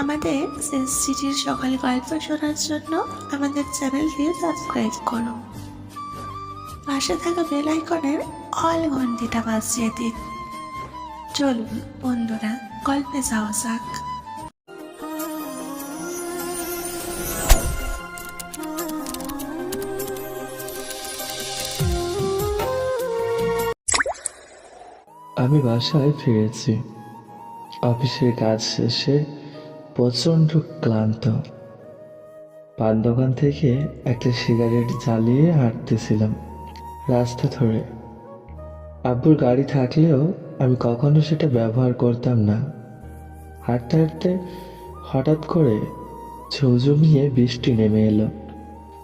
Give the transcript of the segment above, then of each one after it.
আমাদের সিটির সকালে গল্প শোনার জন্য আমাদের চ্যানেলটি সাবস্ক্রাইব করো। পাশে থাকা বেল আইকনের অল ঘন্টিটা বাজিয়ে দিন। চলুন বন্ধুরা, গল্পে যাওয়া যাক। আমি বাসায় ফিরেছি। অফিসের কাজ শেষে প্রচণ্ড ক্লান্ত। পান দোকান থেকে একটা সিগারেট জ্বালিয়ে হাঁটতেছিলাম রাস্তা ধরে। আব্বুর গাড়ি থাকলেও আমি কখনো সেটা ব্যবহার করতাম না। হাঁটতে হাঁটতে হঠাৎ করে ঝৌঝমিয়ে বৃষ্টি নেমে এলো।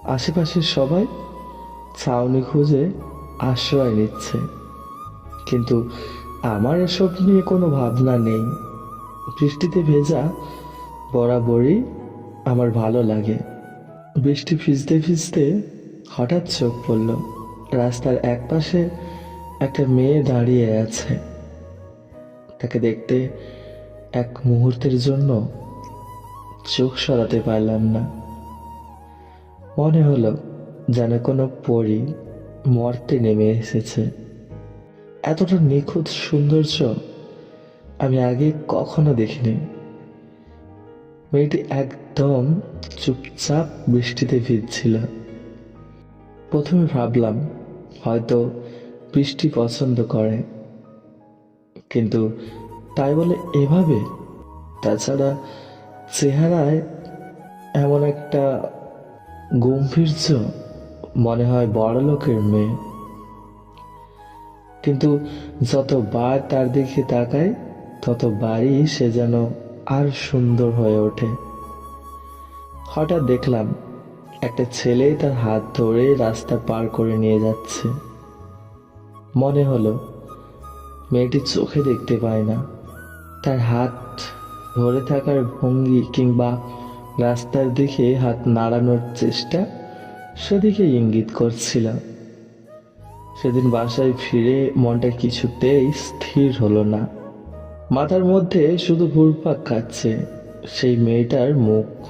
আশেপাশের সবাই ছাউনি খুঁজে আশ্রয় নিচ্ছে। কিন্তু আমার এসব নিয়ে কোনো ভাবনা নেই। বৃষ্টিতে ভেজা বরাবরই আমার ভালো লাগে। বৃষ্টি ভিজতে ভিজতে হঠাৎ চোখ পড়ল। রাস্তার একপাশে একটা মেয়ে দাঁড়িয়ে আছে। তাকে দেখতে এক মুহূর্তের জন্য চোখ সরাতে পারলাম না। মনে হলো যেন কোনো পরী মর্তে নেমে এসেছে। এতটা নিখুঁত সৌন্দর্য আমি আগে কখনো দেখিনি। মেয়েটি একদম চুপচাপ বৃষ্টিতে ভিজছিল। প্রথমে ভাবলাম, হয়তো বৃষ্টি পছন্দ করে। কিন্তু তাই বলে এভাবে? তাছাড়া চেহারায় এমন একটা গম্ভীর্য মনে হয় বড় লোকের মেয়ে। কিন্তু যতবার তার দিকে তাকাই, ততবারই সে যেন আর সুন্দর হয়ে ওঠে। হঠাৎ দেখলাম একটা ছেলে তার হাত ধরে রাস্তা পার করে নিয়ে যাচ্ছে। মনে হলো, মেয়েটি চোখে দেখতে পায় না। তার হাত ধরে থাকার ভঙ্গি কিংবা রাস্তার দিকে হাত নাড়ানোর চেষ্টা সেদিকে ইঙ্গিত করছিলাম সেদিন বাসায় ফিরে মনটা কিছুতেই স্থির হলো না। মাথার মধ্যে শুধু ঘুরপাক খাচ্ছে, সেই মেয়েটার মুখ।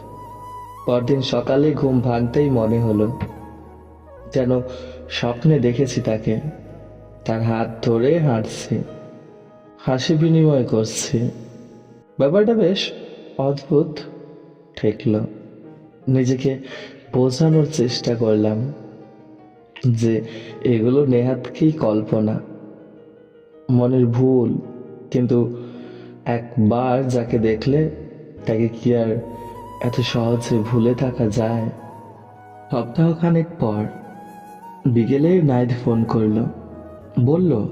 পরদিন সকালে ঘুম ভাঙতেই মনে হলো, যেন স্বপ্নে দেখেছি তাকে। তার হাত ধরে হাঁটছে, হাসি বিনিময় করছে। ব্যাপারটা বেশ অদ্ভুত ঠেকল। নিজেকে বোঝানোর চেষ্টা করলাম যে এগুলো নেহাতকেই কল্পনা। মনের ভুল কিন্তু একবার যাকে দেখলে তাকে কি আর এত সহজে ভুলে থাকা যায়? সপ্তাহখানেক পর বিকেলে নাইদ ফোন করল। বলল,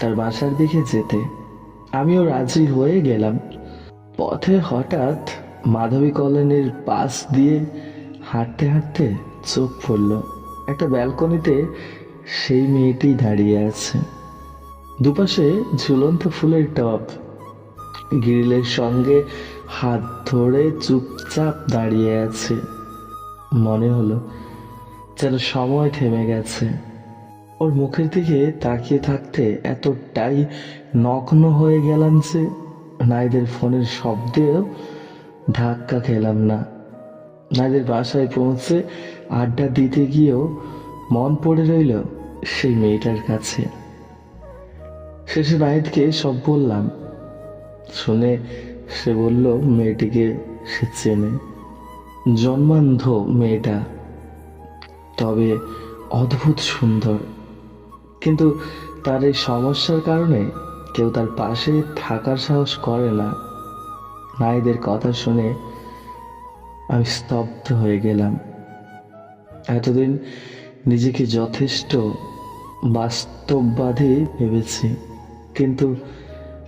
তার বাসার দিকে যেতে। আমিও রাজি হয়ে গেলাম। পথে হঠাৎ মাধবী কলোনির পাশ দিয়ে হাঁটতে হাঁটতে চোখ পড়ল। একটা ব্যালকনিতে সেই মেয়েটি দাঁড়িয়ে আছে। দুপাশে ঝুলন্ত ফুলের টব। গ্রিলের সঙ্গে হাত ধরে চুপচাপ দাঁড়িয়ে আছে। মনে হলো যেন সময় থেমে গেছে। ওর মুখের দিকে তাকিয়ে থাকতে এতটাই নগ্ন হয়ে গেলাম যে নাইদের ফোনের শব্দেও ধাক্কা খেলাম না। নাইদের বাসায় পৌঁছে আড্ডা দিতে গিয়েও মন পড়ে রইল সেই মেয়েটার কাছে। শেষে নাহিদকে সব বললাম। শুনে সে বলল, মেয়েটিকে সে চেনে। জন্মান্ধ মেয়েটা। তবে অদ্ভুত সুন্দর। কিন্তু তার এই সমস্যার কারণে কেউ তার পাশে থাকার সাহস করে না। নাইদের কথা শুনে আমি স্তব্ধ হয়ে গেলাম। এতদিন নিজেকে যথেষ্ট বাস্তববাদী ভেবেছি। কিন্তু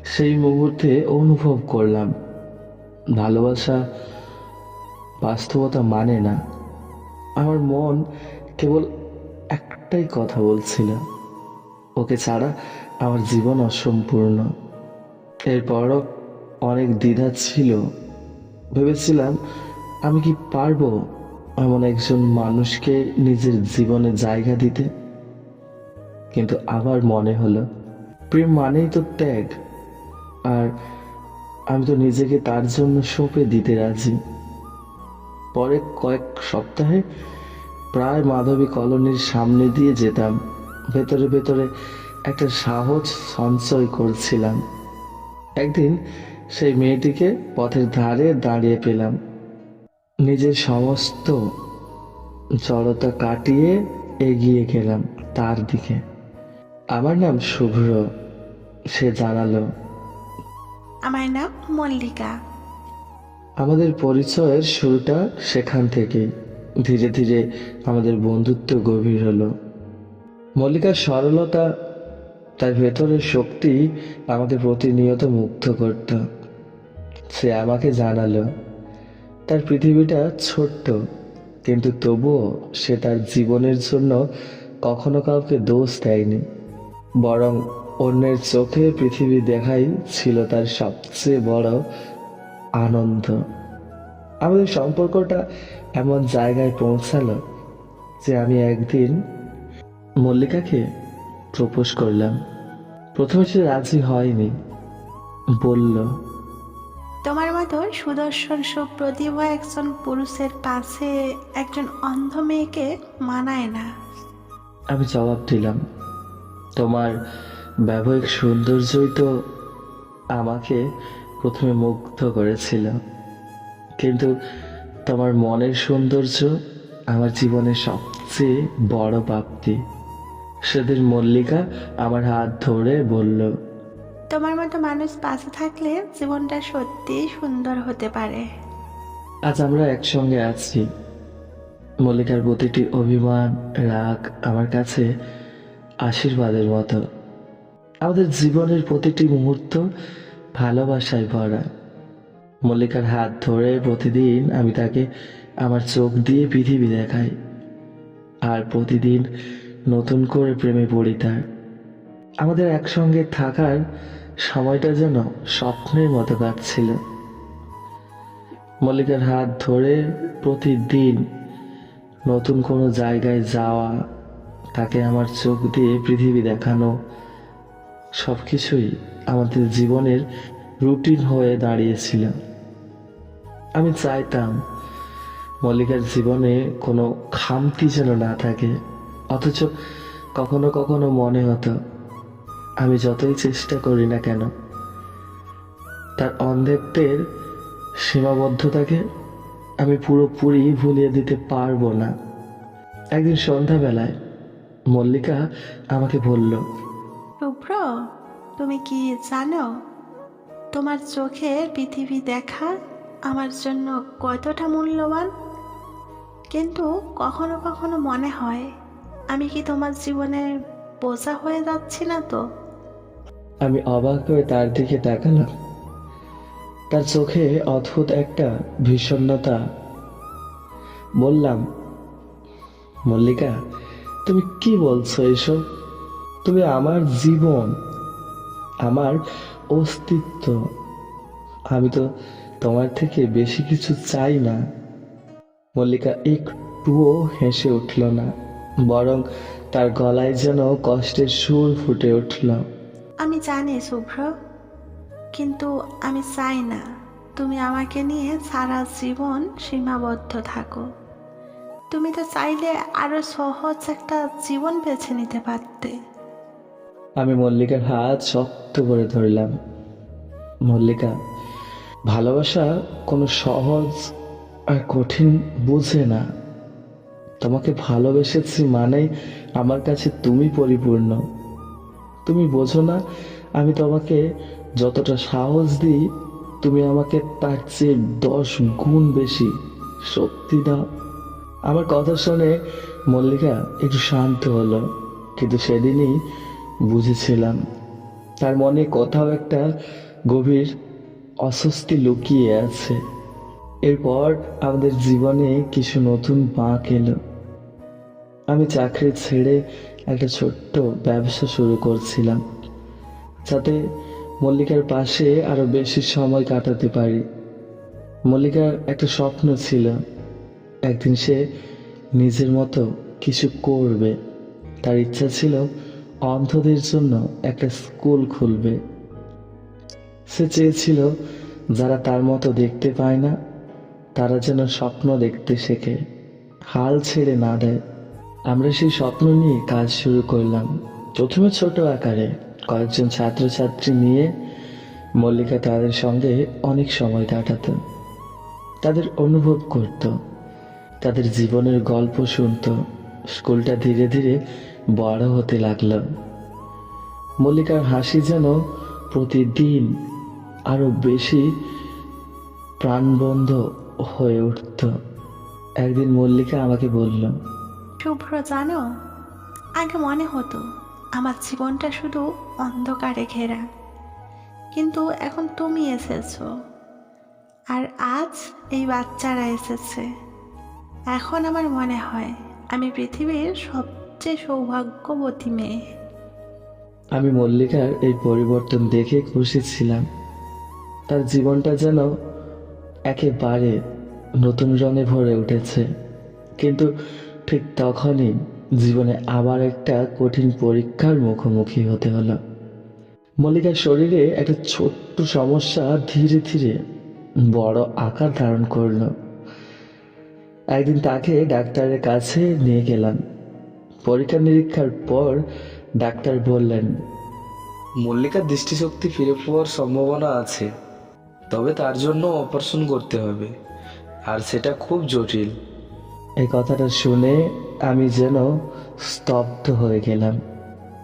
সেই মুহূর্তে অনুভব করলাম, ভালোবাসা বাস্তবতা মানে না। আমার মন কেবল একটাই কথা বলছিল, ওকে ছাড়া আমার জীবন অসম্পূর্ণ। এরপরও অনেক দ্বিধা ছিল। ভেবেছিলাম, আমি কি পারব এমন একজন মানুষকে নিজের জীবনে জায়গা দিতে? কিন্তু আবার মনে হলো প্রেম মানেই তো ত্যাগ। আর আমি তো নিজেকে তার জন্য সঁপে দিতে রাজি। পরে কয়েক সপ্তাহে প্রায় মাধবী কলোনির সামনে দিয়ে যেতাম। ভেতরে ভেতরে একটা সাহস সঞ্চয় করছিলাম। একদিন সেই মেয়েটিকে পথের ধারে দাঁড়িয়ে পেলাম। নিজের সমস্ত জড়তা কাটিয়ে এগিয়ে গেলাম তার দিকে। আমার নাম শুভ্র সে জানালো। আমার নাম মল্লিকা। আমাদের পরিচয়ের শুরুটা সেখান থেকেই ধীরে ধীরে আমাদের বন্ধুত্ব গভীর হলো। মল্লিকার সরলতা তার ভেতরের শক্তি আমাদের প্রতিনিয়ত মুগ্ধ করত। সে আমাকে জানালো তার পৃথিবীটা ছোট্ট কিন্তু তবুও সে তার জীবনের জন্য কখনো কাউকে দোষ দেয়নি। বরং অন্যের চোখে পৃথিবী দেখাই ছিল তার সবচেয়ে বড় আনন্দ। আমাদের সম্পর্কটা এমন জায়গায় পৌঁছালো যে আমি একদিন মল্লিকাকে প্রপোজ করলাম। প্রথমে সে রাজি হয়নি বলল তোমার মতো সুদর্শন সুপ্রতিভ একজন পুরুষের পাশে একজন অন্ধ মেয়েকে মানায় না। আমি জবাব দিলাম তোমার ব্যবহারিক সৌন্দর্যই তো আমাকে প্রথমে মুগ্ধ করেছিল। কিন্তু তোমার মনের সৌন্দর্য আমার জীবনের সবচেয়ে বড় প্রাপ্তি। সেদিন মল্লিকা আমার হাত ধরে বলল তোমার মতো মানুষ পাশে থাকলে জীবনটা সত্যিই সুন্দর হতে পারে। আজ আমরা একসঙ্গে আছি। মল্লিকার প্রতিটি অভিমান রাগ আমার কাছে আশীর্বাদের মতো। আমাদের জীবনের প্রতিটি মুহূর্ত ভালোবাসায় ভরা। মল্লিকার হাত ধরে প্রতিদিন আমি তাকে আমার চোখ দিয়ে পৃথিবী দেখাই। আর প্রতিদিন নতুন করে প্রেমে পড়ি তার। আমাদের একসঙ্গে থাকার সময়টা যেন স্বপ্নের মতো কাটছিল। মল্লিকার হাত ধরে প্রতিদিন নতুন কোনো জায়গায় যাওয়া তাকে আমার চোখ দিয়ে পৃথিবী দেখানো। সব কিছুই আমাদের জীবনের রুটিন হয়ে দাঁড়িয়েছিল আমি চাইতাম মল্লিকার জীবনে কোনো খামতি যেন না থাকে, অথচ কখনো কখনো মনে হতো, আমি যতই চেষ্টা করি না কেন, তার অন্ধত্বের সীমাবদ্ধতাকে আমি পুরোপুরি ভুলিয়ে দিতে পারব না। একদিন সন্ধ্যাবেলায় মল্লিকা আমাকে বলল শুভ্র তুমি কি জানো তোমার চোখের পৃথিবী দেখা আমার জন্য কতটা মূল্যবান? কিন্তু কখনো কখনো মনে হয় আমি কি তোমার জীবনে বোঝা হয়ে যাচ্ছি না তো? আমি অবাক হয়ে তার দিকে তাকালাম। তার চোখে অদ্ভুত একটা ভীষণতা বললাম মল্লিকা তুমি কি বলছো এসব? তুমি আমার জীবন, আমার অস্তিত্ব। আমি তো তোমার থেকে বেশি কিছু চাই না। মল্লিকা একটুও হেসে উঠল না, বরং তার গলায় যেন কষ্টের সুর ফুটে উঠল। আমি জানি শুভ্র, কিন্তু আমি চাই না। তুমি আমাকে নিয়ে সারা জীবন সীমাবদ্ধ থাকো। তুমি তো চাইলে আরও সহজ একটা জীবন বেছে নিতে পারতে। আমি মল্লিকার হাত শক্ত করে ধরলাম। মল্লিকা, ভালোবাসা কোনো সহজ আর কঠিন বুঝে না। তোমাকে ভালোবেসেছি মানেই আমার কাছে তুমি পরিপূর্ণ। তুমি বোঝো না, আমি তোমাকে যতটা সাহস দিই, তুমি আমাকে তার চেয়ে দশ গুণ বেশি শক্তি দাও। আমার কথা শুনে মল্লিকা একটু শান্ত হলো, কিন্তু সেদিনই বুঝেছিলাম তার মনে কোথাও একটা গভীর অস্বস্তি লুকিয়ে আছে। এরপর আমাদের জীবনে কিছু নতুন বাঁক এলো। আমি চাকরি ছেড়ে একটা ছোট্ট ব্যবসা শুরু করছিলাম, যাতে মল্লিকার পাশে আরও বেশি সময় কাটাতে পারি। মল্লিকার একটা স্বপ্ন ছিল একদিন সে নিজের মতো কিছু করবে। তার ইচ্ছা ছিল অন্ধদের জন্য একটা স্কুল খুলবে। সে চেয়েছিল যারা তার মতো দেখতে পায় না, তারা যেন স্বপ্ন দেখতে শেখে। হাল ছেড়ে না দেয়। আমরা সেই স্বপ্ন নিয়ে কাজ শুরু করলাম। প্রথমে ছোট আকারে কয়েকজন ছাত্রছাত্রী নিয়ে মল্লিকা তাদের সঙ্গে অনেক সময় কাটাতো। তাদের অনুভব করত। তাদের জীবনের গল্প শুনত। স্কুলটা ধীরে ধীরে বড় হতে লাগল মল্লিকার হাসি যেন প্রতিদিন আরও বেশি প্রাণবন্ধ হয়ে উঠত। একদিন মল্লিকা আমাকে বলল, শুভ্র, জানো, আগে মনে হতো আমার জীবনটা শুধু অন্ধকারে ঘেরা। কিন্তু এখন তুমি এসেছ, আর আজ এই বাচ্চারা এসেছে। এখন আমার মনে হয় আমি পৃথিবীর সবচেয়ে সৌভাগ্যবতী মেয়ে। আমি মল্লিকার এই পরিবর্তন দেখে খুশি ছিলাম। তার জীবনটা যেন একেবারে নতুন রঙে ভরে উঠেছে। কিন্তু ঠিক তখনই জীবনে আবার একটা কঠিন পরীক্ষার মুখোমুখি হতে হলো। মল্লিকার শরীরে একটা ছোট্ট সমস্যা ধীরে ধীরে বড় আকার ধারণ করল। একদিন তাকে ডাক্তারের কাছে নিয়ে গেলাম। পরীক্ষা নিরীক্ষার পর ডাক্তার বললেন মল্লিকার দৃষ্টিশক্তি ফিরে পাওয়ার সম্ভাবনা আছে তবে তার জন্য অপারেশন করতে হবে আর সেটা খুব জটিল। এই কথাটা শুনে আমি যেন স্তব্ধ হয়ে গেলাম।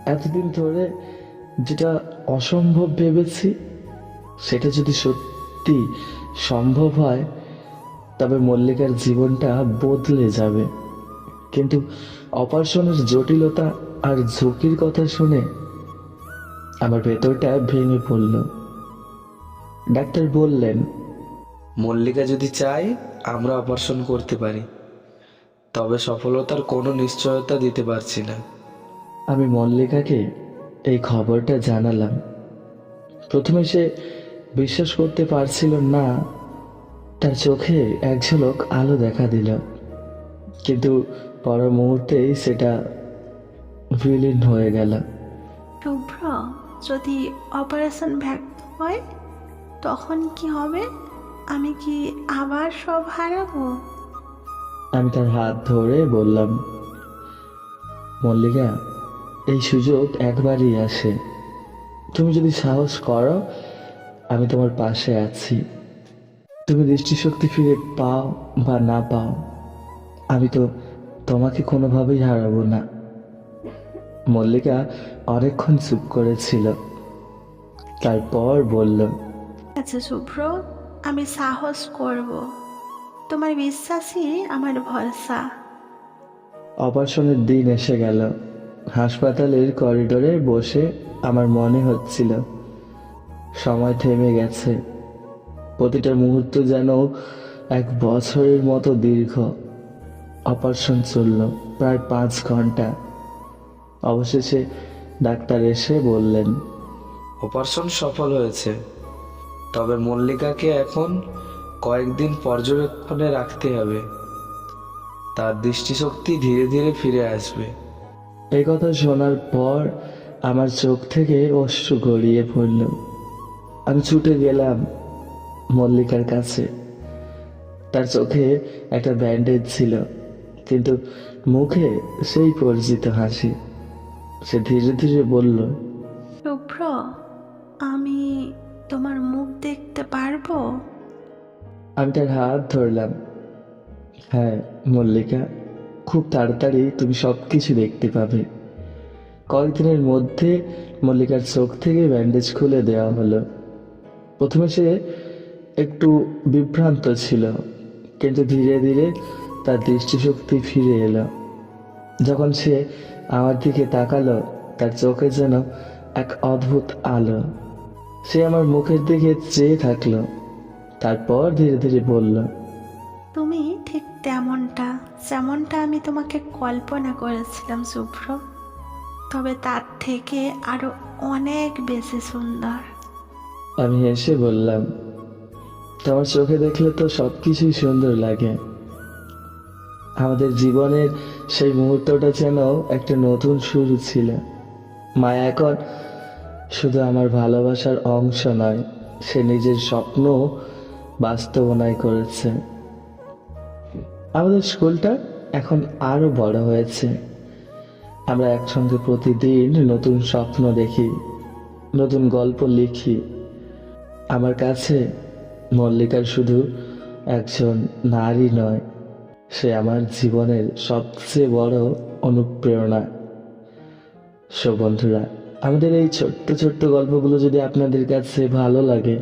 এতদিন ধরে যেটা অসম্ভব ভেবেছি সেটা যদি সত্যি সম্ভব হয় তবে মল্লিকার জীবনটা বদলে যাবে। কিন্তু অপারেশনের জটিলতা আর ঝুঁকির কথা শুনে আমার ভেতরটা ভেঙে পড়ল। ডাক্তার বললেন মল্লিকা যদি চায় আমরা অপারেশন করতে পারি। তবে সফলতার কোনো নিশ্চয়তা দিতে পারছি না। আমি মল্লিকাকে এই খবরটা জানালাম। প্রথমে সে বিশ্বাস করতে পারছিল না তার চোখে এক ঝলক আলো দেখা দিল। কিন্তু পর মুহূর্তেই সেটা বিলীন হয়ে গেল। শুভ্র যদি অপারেশন ব্যর্থ হয় তখন কি হবে? আমি কি আবার সব হারাবো? আমি তার হাত ধরে বললাম মল্লিকা এই সুযোগ একবারই আসে। তুমি যদি সাহস করো আমি তোমার পাশে আছি। তুমি দৃষ্টিশক্তি ফিরে পাও বা না পাও আমি তো তোমাকে কোনোভাবেই হারাবো না। মল্লিকা অনেকক্ষণ চুপ করেছিল। তারপর বলল আচ্ছা শুভ্র আমি সাহস করব। তোমার বিশ্বাসই আমার ভরসা। অপারেশনের দিন এসে গেল। হাসপাতালের করিডোরে বসে আমার মনে হচ্ছিল সময় থেমে গেছে। প্রতিটা মুহূর্ত যেন এক বছরের মতো দীর্ঘ। অপারেশন চলল প্রায় পাঁচ ঘণ্টা। অবশেষে ডাক্তার এসে বললেন অপারেশন সফল হয়েছে। তবে মল্লিকাকে এখন কয়েকদিন পর্যবেক্ষণে রাখতে হবে। তার দৃষ্টিশক্তি ধীরে ধীরে ফিরে আসবে। এই কথা শোনার পর আমার চোখ থেকে অশ্রু গড়িয়ে পড়ল। আমি ছুটে গেলাম। মল্লিকার কাছে। তার চোখে একটা ব্যান্ডেজ ছিল কিন্তু মুখে সেই পরিচিত হাসি। সে ধীরে ধীরে বলল শুভ্র আমি তোমার মুখ দেখতে পারব? আমি তার হাত ধরলাম। হ্যাঁ মল্লিকা খুব তাড়াতাড়ি তুমি সব কিছু দেখতে পাবে। কয়েকদিনের মধ্যে মল্লিকার চোখ থেকে ব্যান্ডেজ খুলে দেওয়া হলো। প্রথমে সে একটু বিভ্রান্ত ছিল কিন্তু ধীরে ধীরে তার দৃষ্টিশক্তি ফিরে এলো। যখন সে আমার দিকে তাকালো তার চোখে যেন এক অদ্ভুত আলো। সে আমার মুখের দিকে চেয়ে থাকল তারপর ধীরে ধীরে বলল তুমি ঠিক তেমনটা যেমনটা আমি তোমাকে কল্পনা করেছিলাম শুভ্র। তবে তার থেকে আরও অনেক বেশি সুন্দর। আমি এসে বললাম তোমার চোখে দেখলে তো সব কিছুই সুন্দর লাগে। আমাদের জীবনের সেই মুহূর্তটা যেন একটা নতুন শুরু ছিল। মা এখন শুধু আমার ভালোবাসার অংশ নয়, সে নিজের স্বপ্ন বাস্তবনায় করেছে। আমাদের স্কুলটা এখন আরও বড় হয়েছে। আমরা একসঙ্গে প্রতিদিন নতুন স্বপ্ন দেখি, নতুন গল্প লিখি। আমার কাছে মল্লিকার শুধু একজন নারী নয়, সে আমার জীবনের সবচেয়ে বড় অনুপ্রেরণা। সো বন্ধুরা, আমাদের এই ছোট্ট ছোট্ট গল্পগুলো যদি আপনাদের কাছে ভালো লাগে,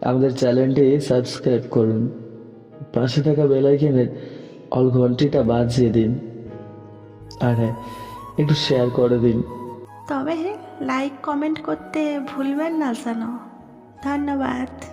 আমাদের চ্যানেলটি সাবস্ক্রাইব করুন। পাশে থাকা বেলাইকেনের অল ঘন্টিটা বাজিয়ে দিন। আর হ্যাঁ একটু শেয়ার করে দিন। তবে লাইক কমেন্ট করতে ভুলবেন না যেন। ধন্যবাদ।